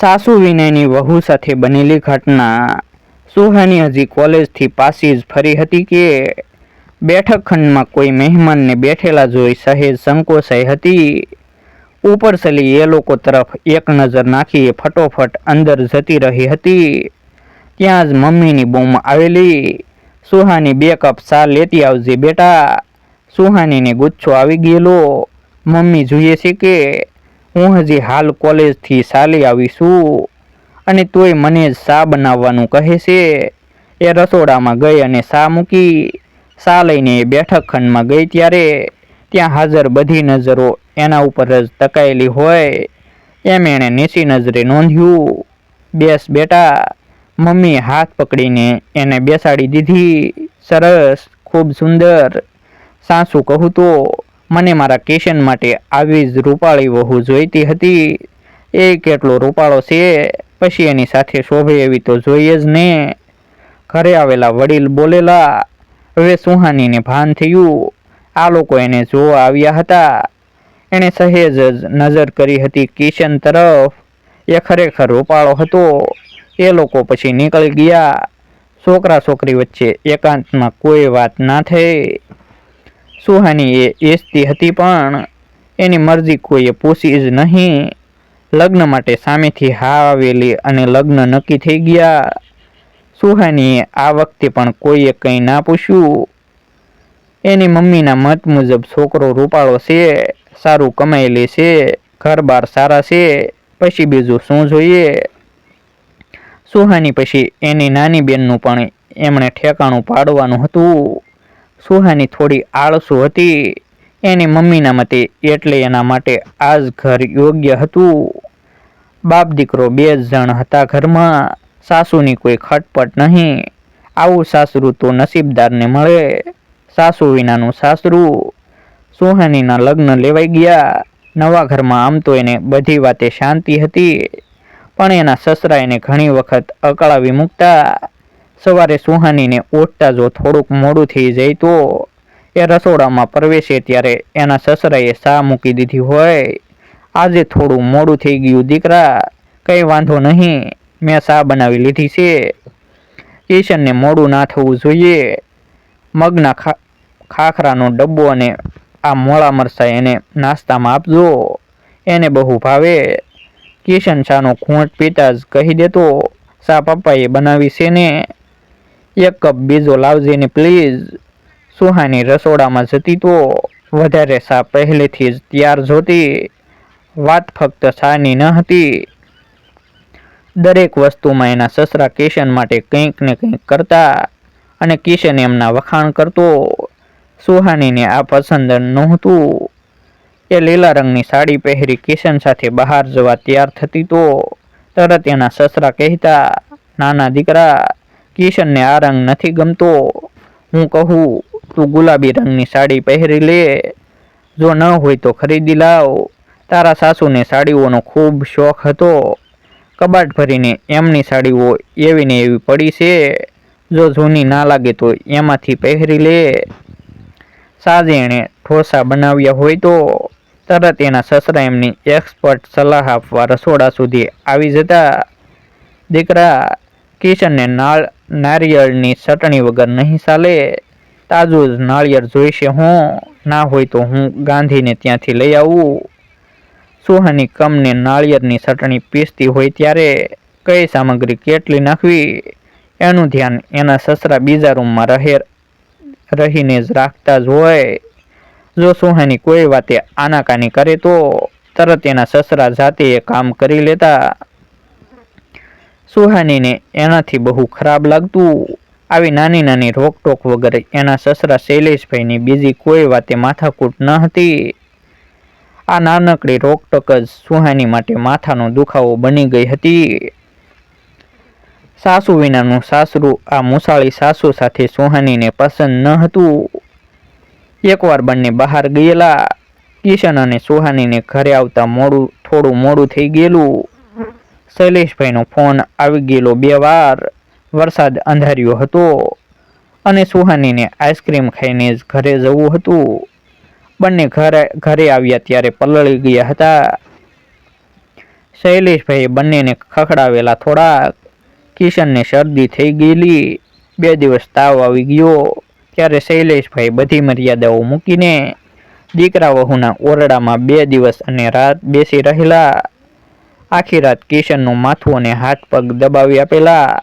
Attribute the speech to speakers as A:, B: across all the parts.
A: સાસુ વિનયની વહુ સાથે બનેલી ઘટના સુહાની હજી કોલેજથી પાસી જ ફરી હતી કે બેઠક ખંડમાં કોઈ મહેમાનને બેઠેલા જોઈ સહેજ સંકોચાઈ હતી. ઉપર ચલી એ લોકો તરફ એક નજર નાખી ફટોફટ અંદર જતી રહી હતી. ત્યાં જ મમ્મીની બૂમ આવેલી, સુહાની, બે કપ ચા લેતી આવજે બેટા. સુહાનીને ગુચ્છો આવી ગયેલો. મમ્મી જોઈએ છે કે હું હજી હાલ કોલેજથી ચાલી આવી છું અને તોય મને જ ચા બનાવવાનું કહે છે? એ રસોડામાં ગઈ અને ચા મૂકી? ચા લઈને એ બેઠક ખંડમાં ગઈ ત્યારે? ત્યાં હાજર બધી નજરો એના ઉપર જ તકાયેલી હોય. એમ એણે નીચી નજરે નોંધ્યું, બેસ બેટા મમ્મી હાથ પકડીને એને બેસાડી દીધી. સરસ, ખૂબ સુંદર. સાસુ કહું તો મને મારા કિશન માટે આવી જ રૂપાળી વહુ જોઈતી હતી. એ કેટલો રૂપાળો છે? પછી એની સાથે શોભે એવી તો જોઈએ જ ને. ઘરે આવેલા વડીલ બોલેલા, હવે સુહાનીને ભાન થયું. આ લોકો એને જોવા આવ્યા હતા. એણે સહેજ જ નજર કરી હતી કિશન તરફ. એ ખરેખર રૂપાળો હતો. એ લોકો પછી નીકળી ગયા. છોકરા છોકરી વચ્ચે એકાંતમાં કોઈ વાત ના થઈ. સુહાની એ એસતી હતી પણ એની મરજી કોઈએ પૂછી જ નહીં. લગ્ન માટે સામેથી હા આવેલી અને લગ્ન નક્કી થઈ ગયા. સુહાનીએ આ વખતે પણ કોઈએ કંઈ ના પૂછ્યું. એની મમ્મીના મત મુજબ છોકરો રૂપાળો છે, સારું કમાયેલી છે ઘર સારા છે, પછી બીજું શું જોઈએ? સુહાની પછી એની નાની બેનનું પણ એમણે ઠેકાણું પાડવાનું હતું. સુહાની થોડી આળસુ હતી. એની મમ્મીના મતે એટલે એના માટે આ જ ઘર યોગ્ય હતું. બાપ દીકરો બે જણ હતા ઘરમાં. સાસુની કોઈ ખટપટ નહીં. આવું સાસરું તો નસીબદારને મળે. સાસુ વિનાનું સાસરું. સુહાનીના લગ્ન લેવાઈ ગયા. નવા ઘરમાં આમ તો એને બધી વાતે શાંતિ હતી. પણ એના સસરા એને ઘણી વખત અકળાવી મૂકતા. સવારે સુહાનીને ઉઠતા જો થોડુંક મોડું થઈ જાય તો એ રસોડામાં પ્રવેશે ત્યારે એના સસરાએ સા મૂકી દીધી હોય, આજે થોડું મોડું થઈ ગયું, દીકરા, કંઈ વાંધો નહીં, મેં સા બનાવી લીધી છે. કિશનને મોડું ના થવું જોઈએ. મગના ખા, ખાખરાનો ડબ્બો અને આ મોળા મરસા એને નાસ્તામાં આપજો. એને બહુ ભાવે. કિશન શાહનો ઘૂંટ પીતા જ કહી દેતો સા પપ્પાએ બનાવી છે ને? એક કપ બીજો લાવજે ને પ્લીઝ સુહાની રસોડામાં જતી તો વધારે સા પહેલેથી જ તૈયાર જોતી. વાત ફક્ત સાની ન હતી. દરેક વસ્તુમાં એના સસરા કિશન માટે કંઈક ને કંઈક કરતા અને કિશન એમના વખાણ કરતો. સુહાનીને આ પસંદ નહોતું. એ લીલા રંગની સાડી પહેરી કિશન સાથે બહાર જવા તૈયાર થતી તો તરત એના સસરા કહેતા, નાના દીકરા કિશનને આ રંગ નથી ગમતો. હું કહું, તું ગુલાબી રંગની સાડી પહેરી લે. જો ન હોય તો ખરીદી લાવ. તારા સાસુને સાડીઓનો ખૂબ શોખ હતો. કબાટ ભરીને એમની સાડીઓ એવી ને એવી પડી છે. જો જૂની ના લાગે તો એમાંથી પહેરી લે. સાજે એણે ઠોસા બનાવ્યા હોય તો તરત એના સસરા એમની એક્સપર્ટ સલાહ આપવા રસોડા સુધી આવી જતા. દીકરા, કિશનને નાળ નારિયેળની ચટણી વગર નહીં ચાલે. તાજું જ નાળિયેર જોઈશે હું. ના હોય તો હું ગાંધીને ત્યાંથી લઈ આવું. સુહાની કમને નાળિયેરની ચટણી પીસતી હોય ત્યારે કઈ સામગ્રી કેટલી નાખવી? એનું ધ્યાન એના સસરા બીજા રૂમમાં રહે, રહીને જ રાખતા જ હોય. જો સુહાની કોઈ વાતે આનાકાની કરે તો તરત એના સસરા જાતે એ કામ કરી લેતા. સુહાનીને એનાથી બહુ ખરાબ લાગતું. આવી નાની નાની રોકટોક વગર એના સસરા શૈલેષભાઈની બીજી કોઈ વાતે માથાકૂટ ન હતી. આ નાનકડી રોકટોક જ સુહાની માટે માથાનો દુખાવો બની ગઈ હતી. સાસુ વિનાનું સાસરું આ મુસાળી સાસુ સાથે સુહાનીને પસંદ ન હતું. એકવાર બંને બહાર ગયેલા, કિશન અને સુહાનીને ઘરે આવતા મોડું, થોડું મોડું થઈ ગયેલું. શૈલેષભાઈનો ફોન આવી ગયેલો બે વાર વરસાદ અંધાર્યો હતો અને સુહાનીને આઈસ્ક્રીમ ખાઈને જ ઘરે જવું હતું. બંને ઘરે ઘરે આવ્યા ત્યારે પલળી ગયા હતા. શૈલેષભાઈએ બંનેને ખખડાવેલા થોડાક કિશનને શરદી થઈ ગયેલી. બે દિવસ તાવ આવી ગયો. ત્યારે શૈલેષભાઈ બધી મર્યાદાઓ મૂકીને દીકરા વહુના ઓરડામાં બે દિવસ અને રાત બેસી રહેલા. આખી રાત કિશનનું માથું અને હાથ પગ દબાવી આપેલા,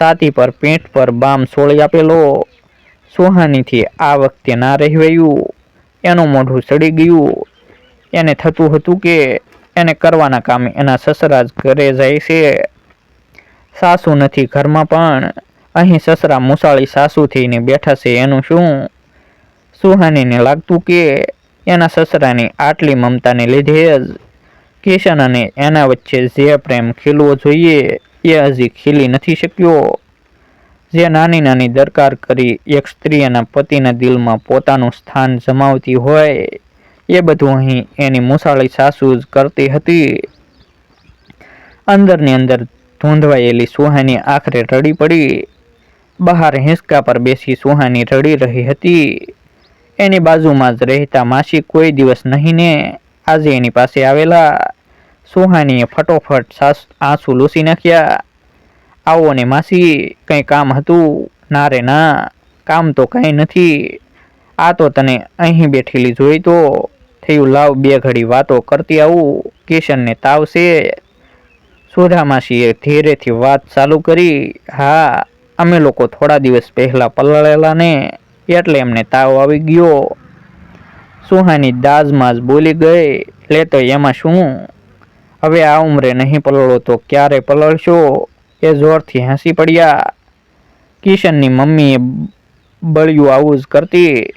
A: છાતી પર પેટ પર બામ સોળી આપેલો, સુહાનીથી આ વખતે ના રહેવાયું એનું મોઢું સડી ગયું. એને થતું હતું કે એને કરવાના કામે એના સસરા જ ઘરે જાય છે. સાસુ નથી ઘરમાં પણ અહીં સસરા મુસાળી સાસુ થઈને બેઠા છે. એનું શું? સુહાનીને લાગતું કે એના સસરાની આટલી મમતાને લીધે જ કિશન અને એના વચ્ચે જે પ્રેમ ખીલવો જોઈએ એ હજી ખીલી નથી શક્યો. જે નાની નાની દરકાર કરી એક સ્ત્રી એના પતિના દિલમાં પોતાનું સ્થાન જમાવતી હોય, એ બધું અહીં એની મુસાળી સાસુ જ કરતી હતી. અંદરની અંદર ધૂંધવાયેલી સુહાની આખરે રડી પડી. બહાર હિંસકા પર બેસી સુહાની રડી રહી હતી. એની બાજુમાં જ રહેતા માસી કોઈ દિવસ નહીં ને આજે એની પાસે આવેલા. સુહાનીએ ફટોફટ સાસ, આંસુ લૂસી નાખ્યા. આવો ને માસી, કંઈ કામ હતું? ના રે, ના, કામ તો કંઈ નથી. આ તો તને અહીં બેઠેલી જોઈ તો થયું, લાવ બે ઘડી વાતો કરતી આવું, કિશનને તાવ છે સુધા માસીએ, ધીરેથી વાત ચાલુ કરી. હા, અમે લોકો થોડા દિવસ પહેલા પલળેલા ને, એટલે એમને તાવ આવી ગયો. સુહાની દાજમાં જ બોલી ગઈ, લે તો એમાં શું? હવે આ ઉંમરે નહીં પલળો તો ક્યારે પલળશો? એ જોરથી હસી પડ્યા. કિશનની મમ્મીએ બળ્યું આવું જ કરતી.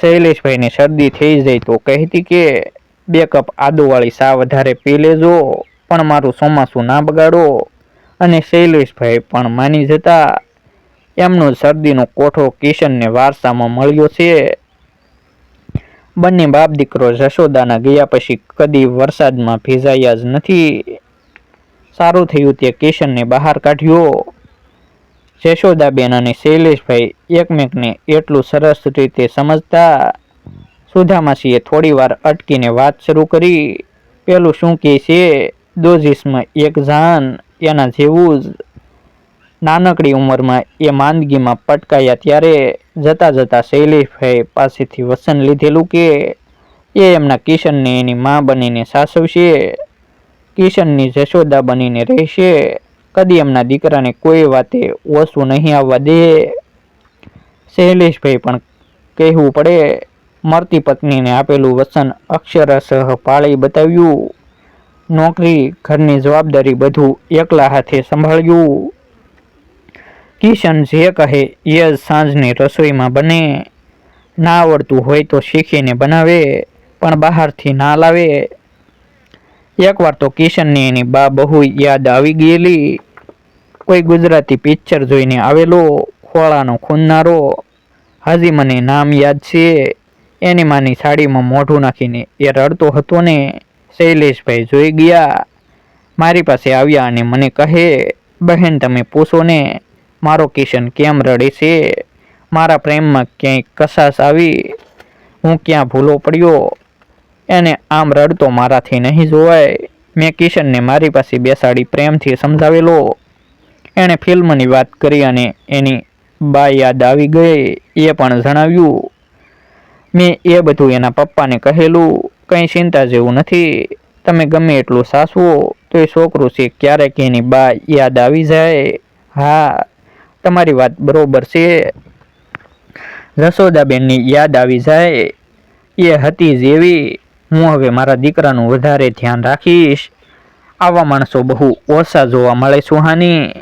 A: શૈલેષભાઈને શરદી થઈ જાય તો કહેતી કે, બે કપ આદુવાળી સા વધારે પી લેજો, પણ મારું ચોમાસું ના બગાડો. અને શૈલેષભાઈ પણ માની જતા. એમનો શરદીનો કોઠો કિશનને વારસામાં મળ્યો છે. બંને બાપ દીકરો જશોદાના ગયા પછી કદી વરસાદમાં ભીજાયા જ નથી. સારું થયું તે કિશનને બહાર કાઢ્યો. જશોદાબેન અને શૈલેષભાઈ એકમેકને એટલું સરસ રીતે સમજતા સુધામાસીએ થોડી વાર અટકીને વાત શરૂ કરી. પેલું શું કહે છે? દોઝિસમાં એક જાન, એના જેવું જ નાનકડી ઉંમરમાં એ માંદગીમાં પટકાયા ત્યારે જતા જતા શૈલેષભાઈ પાસેથી વસન લીધેલું કે એ એમના કિશનને એની મા બનીને સાસવશે, કિશનની જશોદા બનીને રહેશે, કદી એમના દીકરાને કોઈ વાતે ઓછું નહીં આવવા દે. શૈલેષભાઈ પણ કહેવું પડે, મરતી પત્નીને આપેલું વસન અક્ષરશઃ પાળી બતાવ્યું. નોકરી, ઘરની જવાબદારી બધું એકલા હાથે સંભાળ્યું. કિશન જે કહે એ જ સાંજની રસોઈમાં બને, ના આવડતું હોય તો શીખીને બનાવે, પણ બહારથી ના લાવે. એકવાર તો કિશનની એની બા બહુ યાદ આવી ગયેલી. કોઈ ગુજરાતી પિક્ચર જોઈને આવેલો, ખોળાનો ખૂનનારો હજી, મને નામ યાદ છે. એની માની સાડીમાં મોઢું નાખીને એ રડતો હતો ને, શૈલેષભાઈ જોઈ ગયા. મારી પાસે આવ્યા અને મને કહે, બહેન, તમે પૂછો ને મારો કિશન, કેમ રડે છે? મારા પ્રેમમાં ક્યાંય કસાસ આવી? હું ક્યાં ભૂલો પડ્યો? એને આમ રડતો મારાથી નહીં જોવાય. મેં કિશનને મારી પાસે બેસાડી પ્રેમથી સમજાવેલો. એણે ફિલ્મની વાત કરી અને એની બા યાદ આવી ગઈ, એ પણ જણાવ્યું. મેં એ બધું એના પપ્પાને કહેલું, કંઈ ચિંતા જેવું નથી. તમે ગમે એટલું સાસવો તો એ છોકરું છે ક્યારેક એની બા યાદ આવી જાય. હા તમારી વાત બરોબર છે. જશોદાબેનની યાદ આવી જાય એ હતી જેવી. હું હવે મારા દીકરાનું વધારે ધ્યાન રાખીશ. આવા માણસો બહુ ઓછા જોવા મળે સુહાની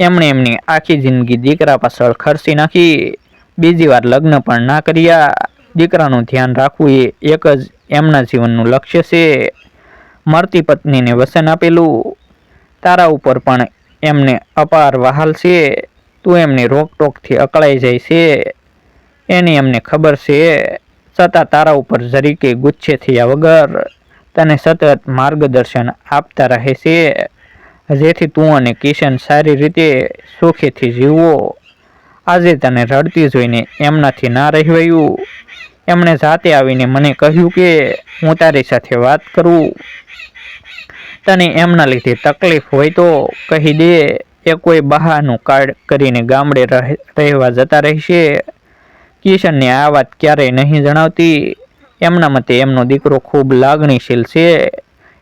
A: એમણે એમની આખી જિંદગી દીકરા પાછળ ખર્ચી નાખી. બીજી વાર લગ્ન પણ ના કર્યા. દીકરાનું ધ્યાન રાખવું એ એક જ એમના જીવનનું લક્ષ્ય છે. મરતી પત્નીને વસન આપેલું. તારા ઉપર પણ એમને અપાર વહાલ છે. તું એમની રોકટોકથી અકળાઈ જાય છે. એની એમને ખબર છે. છતાં તારા ઉપર જરીકે ગુચ્છે થયા વગર તને સતત માર્ગદર્શન આપતા રહે છે. જેથી તું અને કિશન સારી રીતે સુખેથી જીવવો આજે તને રડતી જોઈને એમનાથી ના રહેવાયું એમણે જાતે આવીને મને કહ્યું કે, હું તારી સાથે વાત કરું. તને એમના લીધે તકલીફ હોય તો કહી દે. એ કોઈ બહાનું કાર્ડ કરીને ગામડે રહે- રહેવા જતા રહેશે. કિશનને આ વાત ક્યારેય નહીં જણાવતી. એમના મતે એમનો દીકરો ખૂબ લાગણીશીલ છે.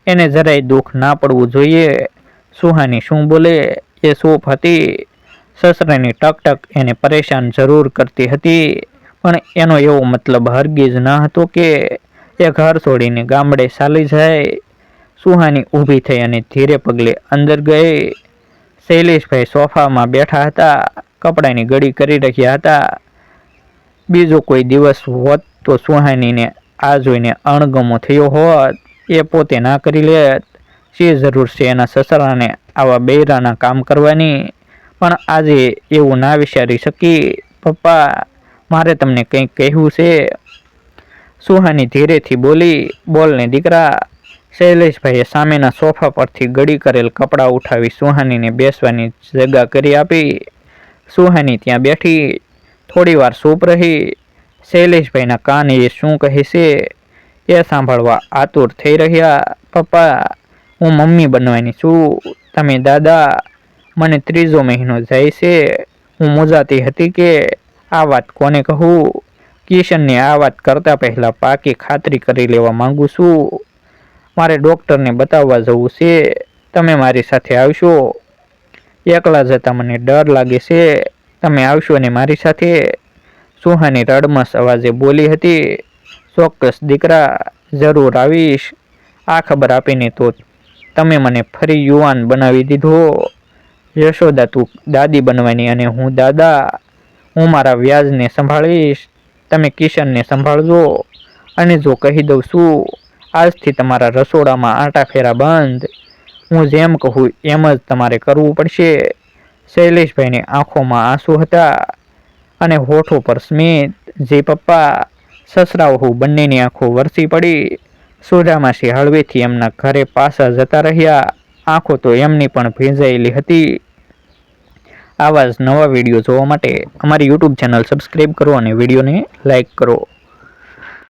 A: એને જરાય દુઃખ ના પડવું જોઈએ. સુહાની શું બોલે? એ સોફ હતી. સસરાની ટકટક એને પરેશાન જરૂર કરતી હતી. પણ એનો એવો મતલબ હરગીજ ન હતો કે એ ઘર છોડીને ગામડે ચાલી જાય. સુહાની ઊભી થઈ અને ધીરે પગલે અંદર ગઈ. શૈલેષભાઈ સોફામાં બેઠા હતા, કપડાની ઘડી કરી રહ્યા હતા. બીજો કોઈ દિવસ હોત તો સુહાનીને આ જોઈને અણગમો થયો હોત. એ પોતે ના કરી લેત. શી જરૂર છે એના સસરાને આવા બૈરાના કામ કરવાની. પણ આજે એવું ના વિચારી શકી. પપ્પા, મારે તમને કંઈક કહેવું છે? સુહાની ધીરેથી બોલી, બોલને દીકરા શૈલેષભાઈએ સામેના સોફા પરથી ગળી કરેલ કપડાં ઉઠાવી સુહાનીને બેસવાની જગા કરી આપી. સુહાની ત્યાં બેઠી થોડી વાર ચૂપ રહી. શૈલેષભાઈના કાન એ શું કહે છે એ સાંભળવા આતુર થઈ રહ્યા. પપ્પા, હું મમ્મી બનવાની છું. તમે દાદા, મને ત્રીજો મહિનો જાય છે. હું મોજાતી હતી કે આ વાત કોને કહું? કિશનને આ વાત કરતા પહેલાં પાકી ખાતરી કરી લેવા માગું છું. મારે ડૉક્ટરને બતાવવા જવું છે. તમે મારી સાથે આવશો. એકલા જતા મને ડર લાગે છે. તમે આવશો ને મારી સાથે. સુહાની રડમસ અવાજે બોલી હતી, ચોક્કસ દીકરા, જરૂર આવીશ. આ ખબર આપીને તો તમે મને ફરી યુવાન બનાવી દીધો. યશોદા, તું દાદી બનવાની અને હું દાદા. હું મારા વ્યાજને સંભાળીશ. તમે કિશનને સંભાળજો. અને જો કહી દઉં છું આજથી તમારા રસોડામાં આટા ફેરા બંધ. હું જેમ કહું એમ જ તમારે કરવું પડશે. શૈલેષભાઈની આંખોમાં આંસુ હતા અને હોઠો પર સ્મિત. જે પપ્પા સસરા હું બંનેની આંખો વરસી પડી. સુધામાસી હળવેથી એમના ઘરે પાછા જતા રહ્યા. આંખો તો એમની પણ ભીંજાયેલી હતી. આવા જ નવા વીડિયો જોવા માટે અમારી યુટ્યુબ ચેનલ સબસ્ક્રાઈબ કરો અને વિડીયોને લાઈક કરો.